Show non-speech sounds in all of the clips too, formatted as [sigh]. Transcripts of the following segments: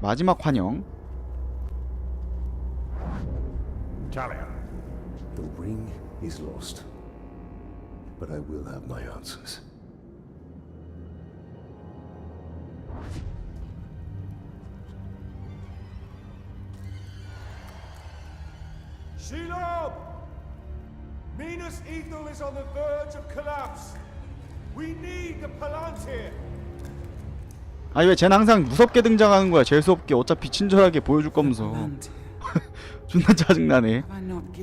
마지막 환영. Talia, The ring is lost. But I will have my answers. Shelob! Minas Ethel is on the verge of collapse. We need the Palantir. 아니 왜 쟤는 항상 무섭게 등장하는 거야 재수없게 어차피 친절하게 보여줄 거면서. 존나 짜증나네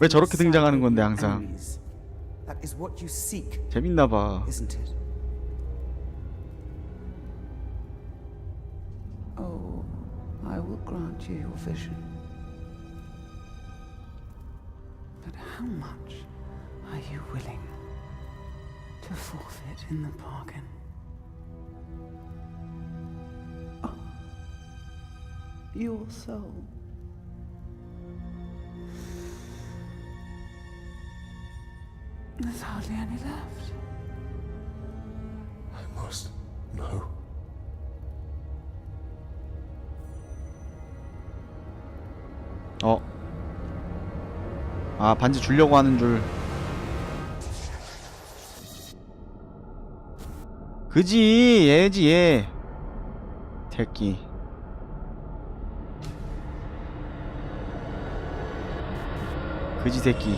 왜 저렇게 등장하는 건데 항상 재밌나봐? Oh, how much are you willing to forfeit in the bargain? Your soul. There's hardly any left. I must know. 어. 아 반지 주려고 하는 줄 그지 얘지 얘 새끼 그지 새끼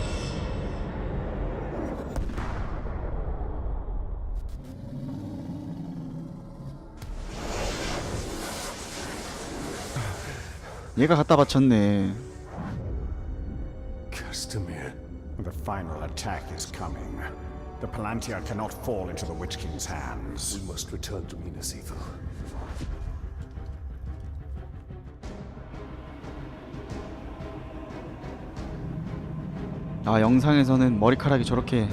얘가 갖다 바쳤네 Castamere. the final attack is coming. The Palantir cannot fall into the Witch King's hands. We must return to Minas Ethel. 아 영상에서는 머리카락이 저렇게.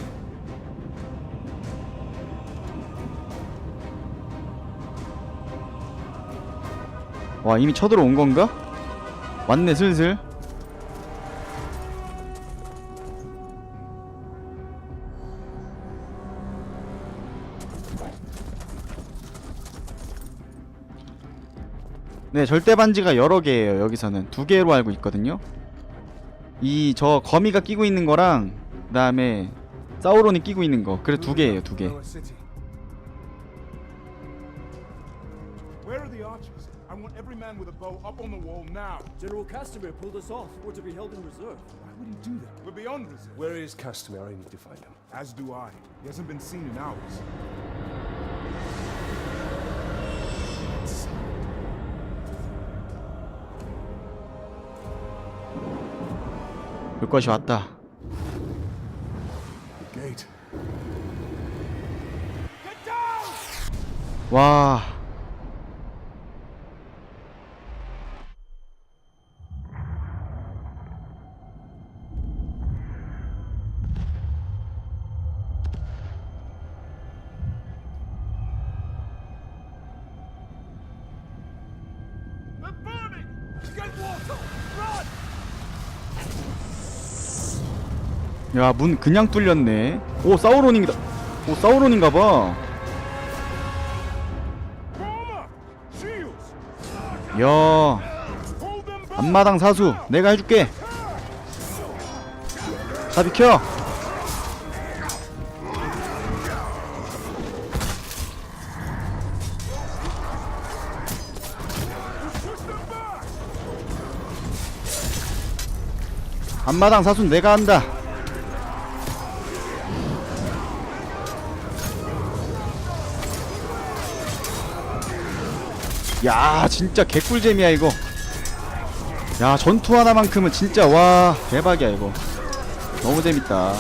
와 이미 쳐들어온 건가? 왔네 슬슬. 네 절대 반지가 여러 개예요 여기서는. 두 개로 알고 있거든요 이 저 거미가 끼고 있는 거랑 그 다음에 사우론이 끼고 있는 거 그래 두 개예요 두 개. Lower City. Where are the archers? I want every man with a bow up on the wall now. General Castamere pulled us off. We're to be held in reserve. Why would he do that? We're beyond reserve. Where is Castamere? I need to find him. As do I. He hasn't been seen in hours. 볼 것이 왔다. 와. 야, 문 그냥 뚫렸네. 오, 사우론인가? 오, 사우론인가 봐. Form up! Shields! 야! 앞마당 사수 내가 해 줄게. 다 비켜. 앞마당 사수 내가 한다. 야 진짜 개꿀잼이야 이거. 야 전투 하나만큼은 진짜 와 대박이야 이거. 너무 재밌다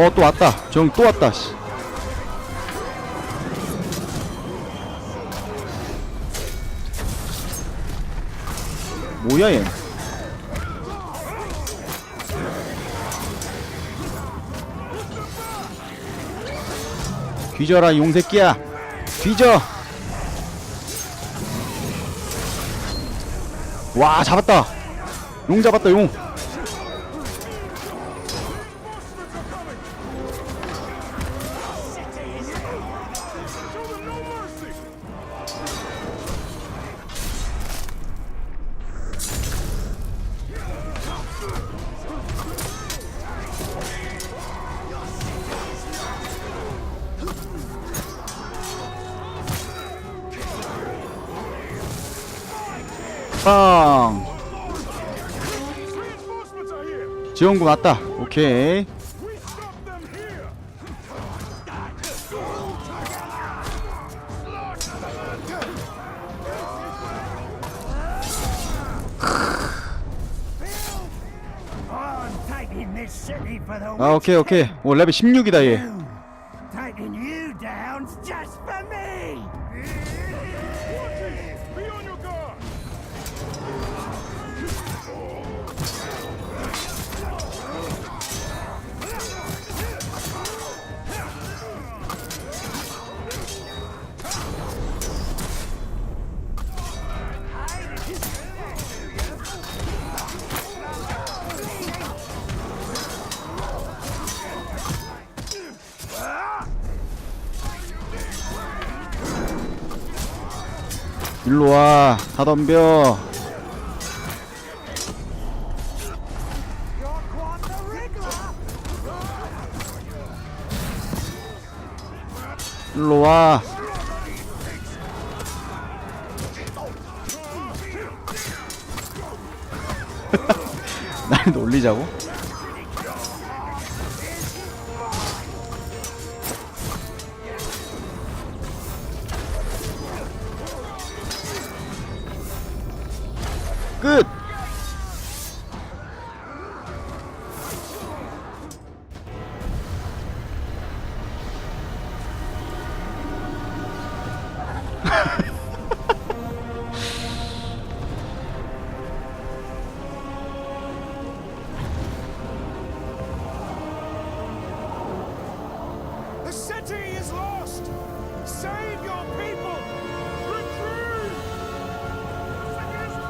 어 또 왔다. 정 또 왔다 씨. 뭐야 얘? 뒤져라 용새끼야. 뒤져. 와 잡았다. 용 잡았다 용 지원군 왔다 오케이 아 오케이 오케이 오 레벨 16이다 얘 일로 와 다 덤벼 wriggler. 일로 와 날 놀리자고?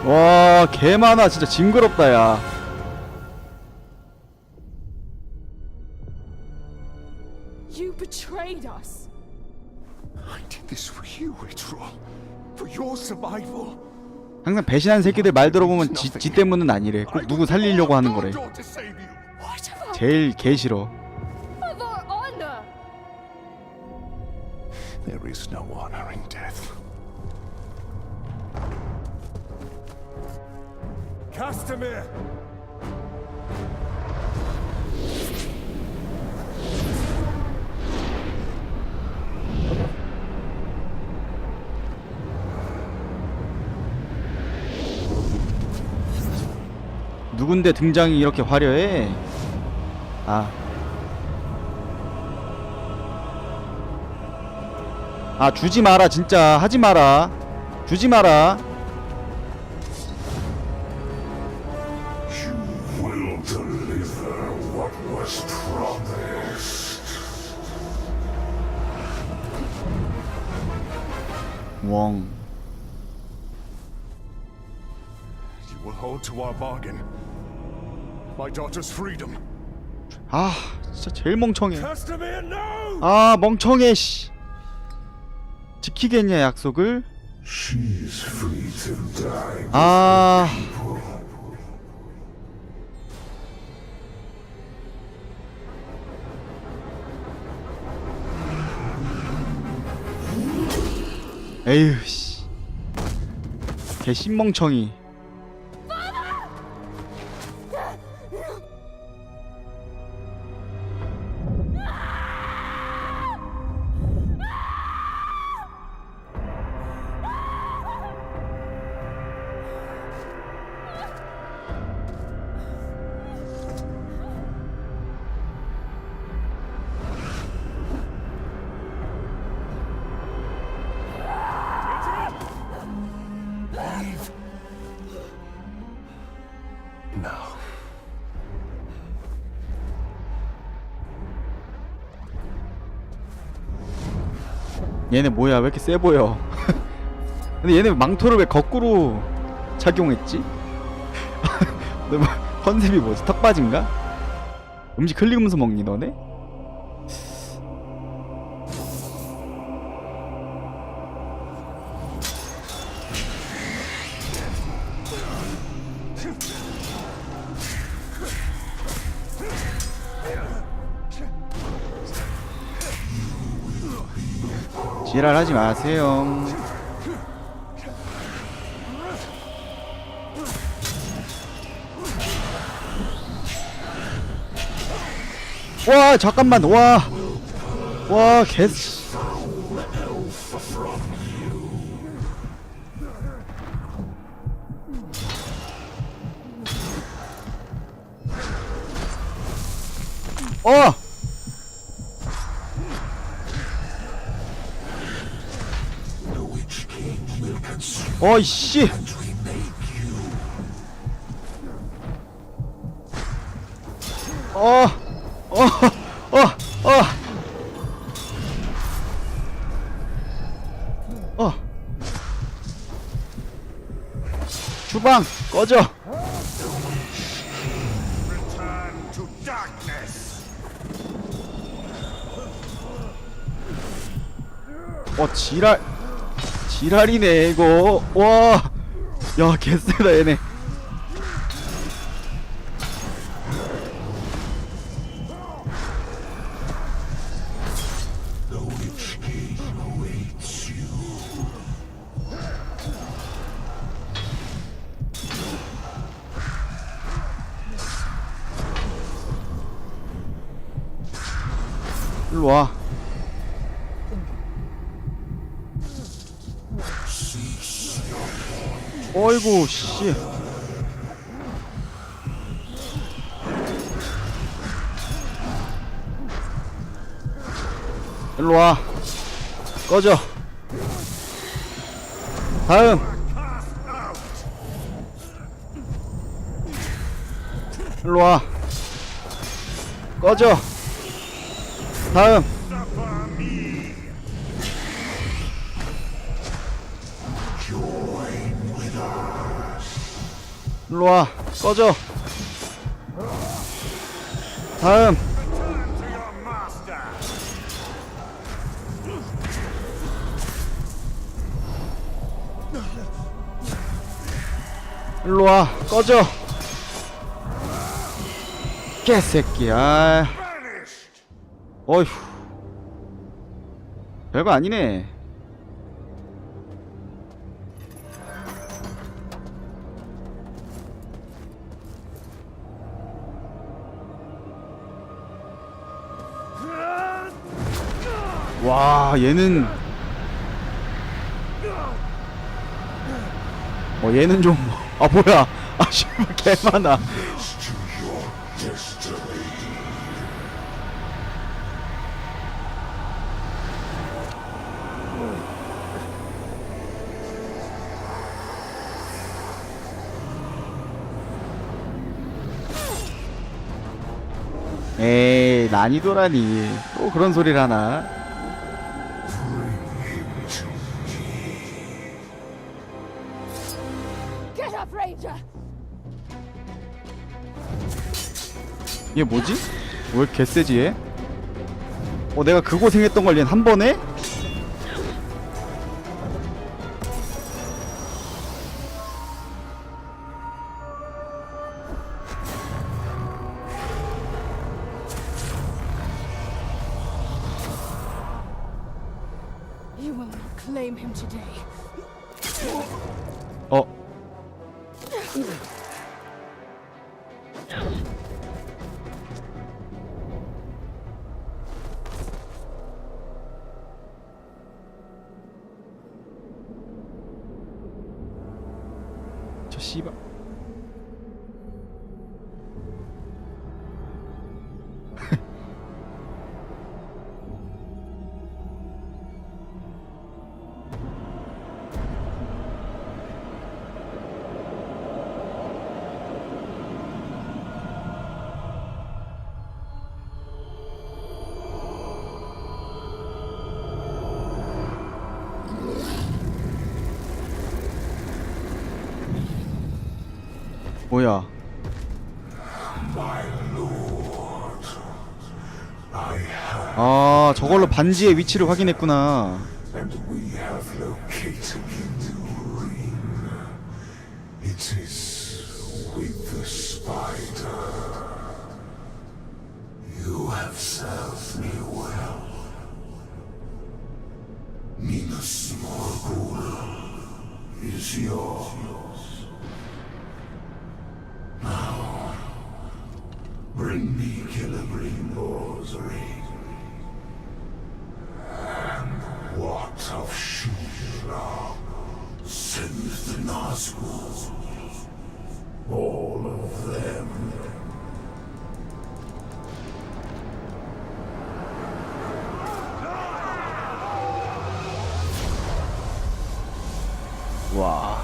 와, 개 많아. 진짜 징그럽다, 야. You betrayed us. I did this for you, Ritual. For your survival. 항상 배신한 새끼들 말 들어보면 지, 지 때문은 아니래. 꼭 누구 살리려고 하는 거래. What of our, 제일 개 싫어. of our honor? There is no honor in Castamere! 누군데 등장이 이렇게 화려해? 아. 아, 주지 마라, 진짜. 하지 마라. 주지 마라. 웡. You will hold to our bargain. My daughter's freedom. 아, 진짜 제일 멍청해. 아, 멍청해, 씨. 지키겠냐, 약속을? She's free to die. 아. 에휴 씨. 개 신멍청이. 얘네 뭐야 왜 이렇게 세 보여? [laughs] 근데 얘네 망토를 왜 거꾸로 착용했지? [laughs] 너 뭐, 컨셉이 뭐지? 턱받인가? 음식 흘리면서 먹니 너네? 지랄하지 마세요. 와 잠깐만 와와 개. 어. 어이씨 어, 어, 어, 어, 어. 주방 꺼져. 어 지랄, 지랄이네 이거. 와, 야 개쎄다 얘네. 일로 와. 어이구 씨. 일로 와. 꺼져. 다음. 일로 와. 꺼져. 다음. 일로 와. 꺼져. 다음. To your master. 일로 와. 꺼져. 개새끼야. 어휴. 별거 아니네. 와, 얘는 어, 얘는 좀 아, 뭐야? 아, 씨발 개 많아. 에이 난이도라니 또 그런 소리를 하나 얘 뭐지? 왜 개세지 얘? 어 내가 그 고생했던 걸 얘한 번에? 어 아 저걸로 반지의 위치를 확인했구나 And we have located bring me Killigreemore's ring. What of Shura? Send the Nazgûl. All of them. 와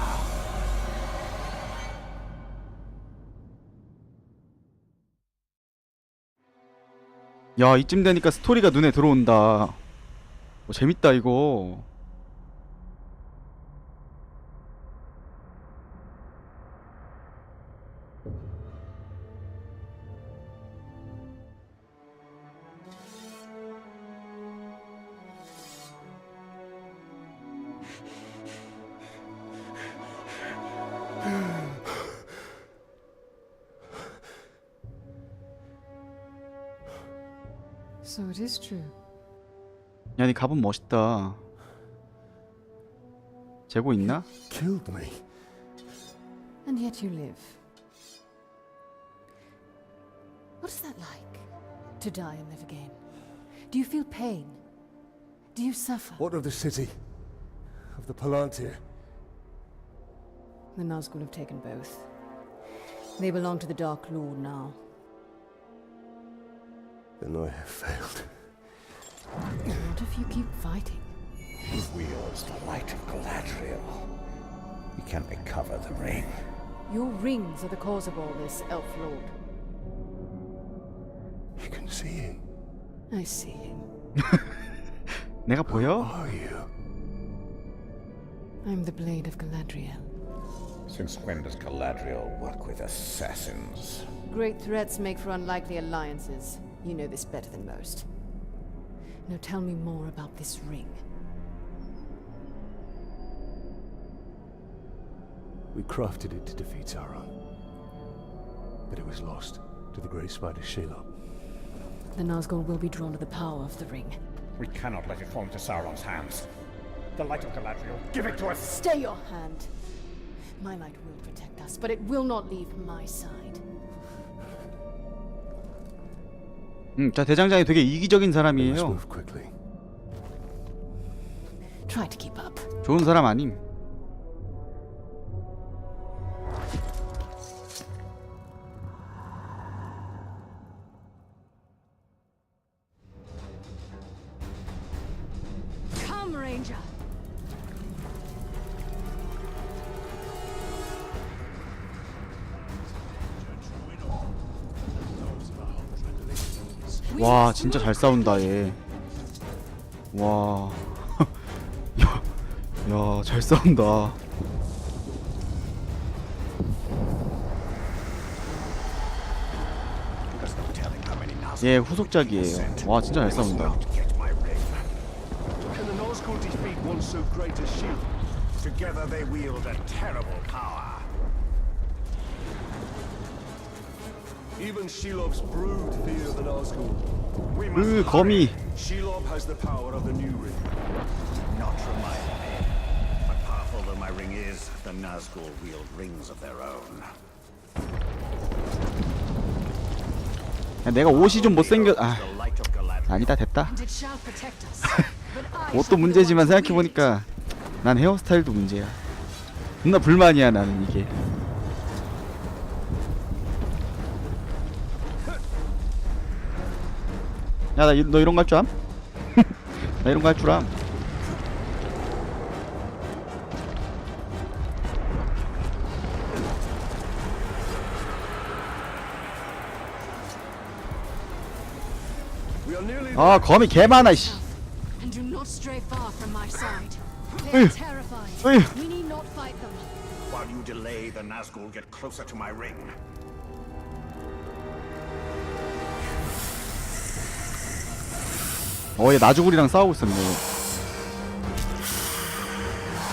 야, 이쯤 되니까 스토리가 눈에 들어온다. 어, 재밌다, 이거. 야, 니 갑은 멋있다. 재고 있나? Killed me. And yet you live. What is that like? To die and live again? Do you feel pain? Do you suffer? What of the city? Of the Palantir? The Nazgûl have taken both. They belong to the Dark Lord now. Then I have failed. What if you keep fighting? He wields the light of Galadriel. He can recover the ring. Your rings are the cause of all this, Elf Lord. You can see him. I see him. [laughs] 내가 보여? Are you? I'm the Blade of Galadriel. Since when does Galadriel work with assassins? Great threats make for unlikely alliances. You know this better than most. Now tell me more about this ring. We crafted it to defeat Sauron. But it was lost to the Grey Spider Shelob. The Nazgûl will be drawn to the power of the ring. We cannot let it fall into Sauron's hands. The light of Galadriel, give it to us! Stay your hand. My light will protect us, but it will not leave my side. 음, 자 대장장이 되게 이기적인 사람이에요. move quickly. Try to keep up. 좋은 사람 아님. Come, Ranger. 와 진짜 잘 싸운다 얘. 와. 야, 야, 잘 싸운다. 얘 후속작이에요. 와 진짜 잘 싸운다. Can the Nazgûl defeat one so great as Shield? Together they wield a terrible power. Even Shelob's brood fear the Nazgûl. We 으 거미 Shelob has the power of the new ring. not remind me. But powerful though my ring is, the Nazgul wield rings of their own. 야, 내가 옷이 좀 못생겨 아 The light of Galadriel. 아니다 됐다 And it shall protect us. But I 옷도 shall be the one 문제지만 to it. 생각해 보니까 난 헤어스타일도 문제야 존나 불만이야 나는 이게 야나너 이런 거 할 줄 암? 나 이런 거 할 줄 암? 아 거미 개 많아 씨 And do not stray far from my side. Hey. They are terrified. Hey. We need not fight them. While you delay, the Nazgul get closer to my ring. 어얘 나주굴이랑 싸우고 있었네.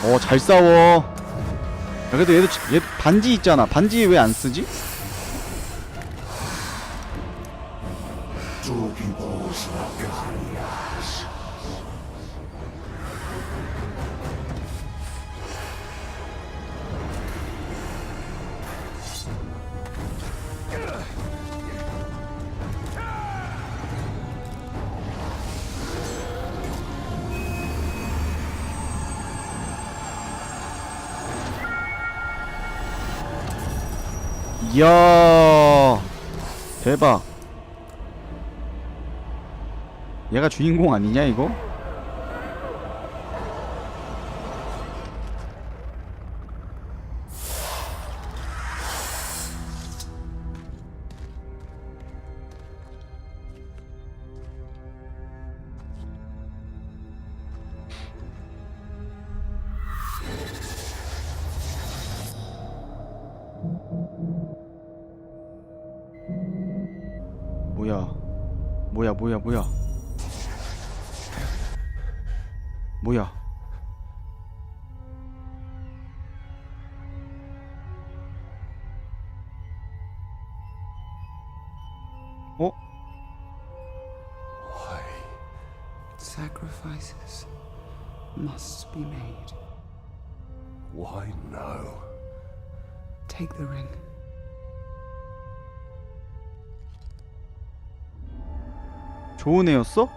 어잘 싸워. 야 그래도 얘도 얘 반지 있잖아. 반지 왜 안 쓰지? 이야 대박 얘가 주인공 아니냐 이거? 뭐야 뭐야 뭐야 좋은 애였어?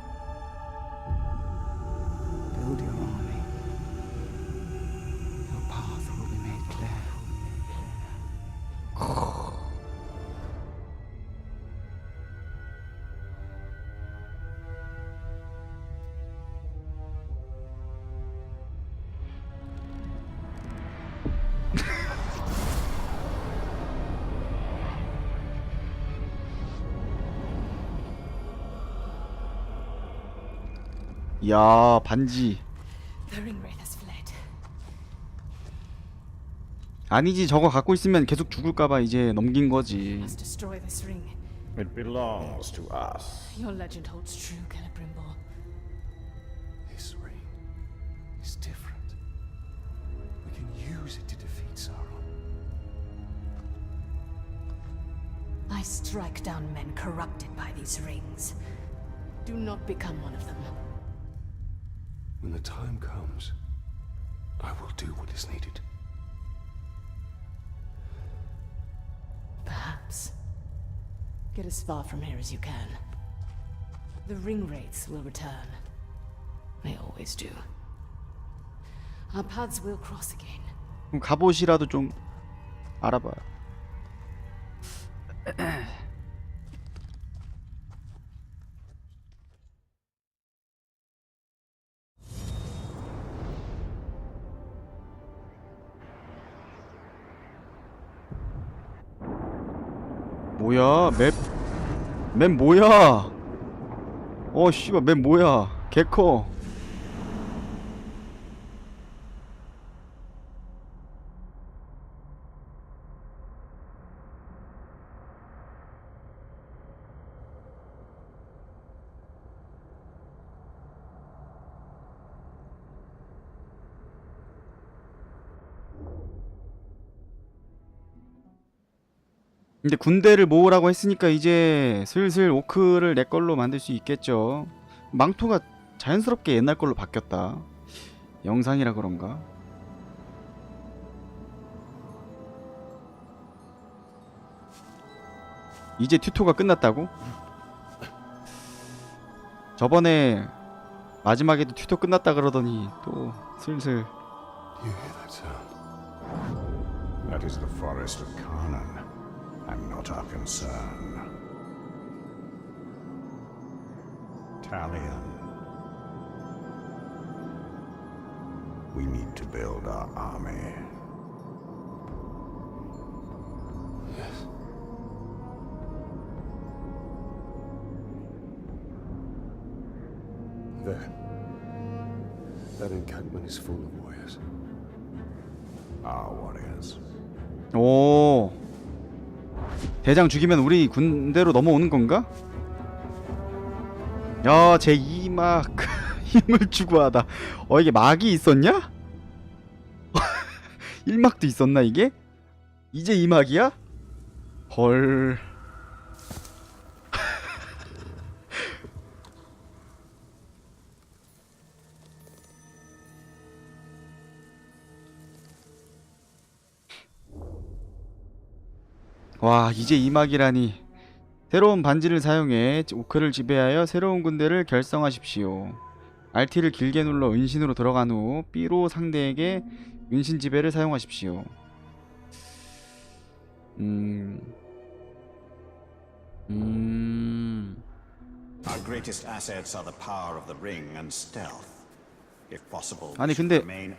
야 반지 The ringwraith has fled. 아니지 저거 갖고 있으면 계속 죽을까봐 이제 넘긴 거지. It belongs to us. Your legend holds true, Celebrimbor. This ring is different. We can use it to defeat Sauron. I strike down men corrupted by these rings. Do not become one of them. When the time comes, I will do what is needed. Perhaps. Get as far from here as you can. The ring wraiths will return. They always do. Our paths will cross again. 그럼 갑옷이라도 좀 알아봐 [clears throat] 뭐야? 맵 맵 뭐야? 어 씨발 맵 뭐야? 개커 군대를 모으라고 했으니까 이제 슬슬 오크를 내 걸로 만들 수 있겠죠. 망토가 자연스럽게 옛날 걸로 바뀌었다. 영상이라 그런가? 이제 튜토가 끝났다고? 저번에 마지막에도 튜토 끝났다 그러더니 또 슬슬 hear that is the forest of Karnan. I'm not our concern. Talion. We need to build our army. Yes. There. That encampment is full of warriors. Our warriors. 오 대장 죽이면 우리 군대로 넘어오는 건가? 야, 제 2막 [laughs] 힘을 추구하다. 어 이게 막이 있었냐? [laughs] 1막도 있었나 이게? 이제 2막이야? 헐. 와 이제 2막이라니 새로운 반지를 사용해 오크를 지배하여 새로운 군대를 결성하십시오 RT를 길게 눌러 은신으로 들어간 후 B로 상대에게 은신 지배를 사용하십시오 음... 음... 아니, 근데- remain